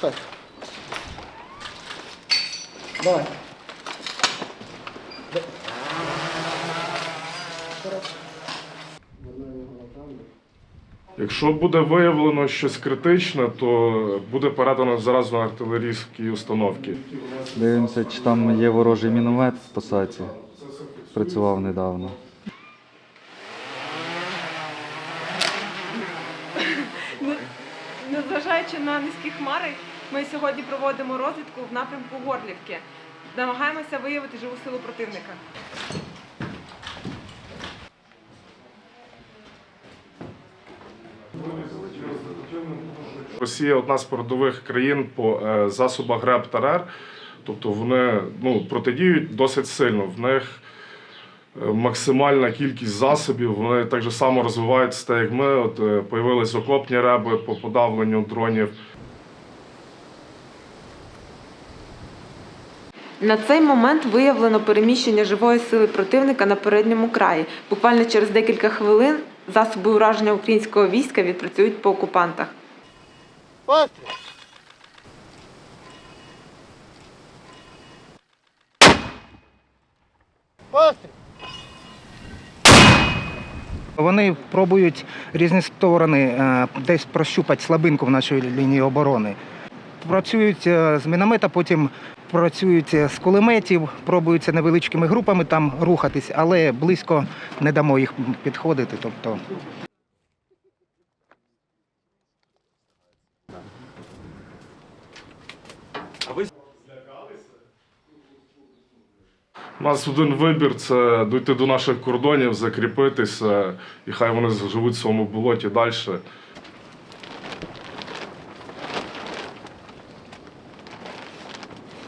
Так. Давай. Якщо буде виявлено щось критичне, то буде передано зразу на артилерійські установки. Дивимося, чи там є ворожий міномет в посадці. Працював недавно. Незважаючи на низькі хмари, ми сьогодні проводимо розвідку в напрямку Горлівки. Намагаємося виявити живу силу противника. Росія одна з передових країн по е, засобах РЕП та РЕР, тобто вони ну, протидіють досить сильно. В них максимальна кількість засобів, вони так же само розвиваються, так як ми. От е, появились окопні реби по подавленню дронів. На цей момент виявлено переміщення живої сили противника на передньому краї. Буквально через декілька хвилин засоби ураження українського війська відпрацюють по окупантах. Постріл! Постріл! Вони пробують різні сторони е, десь прощупати слабинку в нашій лінії оборони. Працюють е, з міномета, потім працюють е, з кулеметів, пробуються невеличкими групами там рухатись, але близько не дамо їх підходити. Тобто У нас один вибір це дійти до наших кордонів, закріпитися, і хай вони живуть в своєму болоті далі.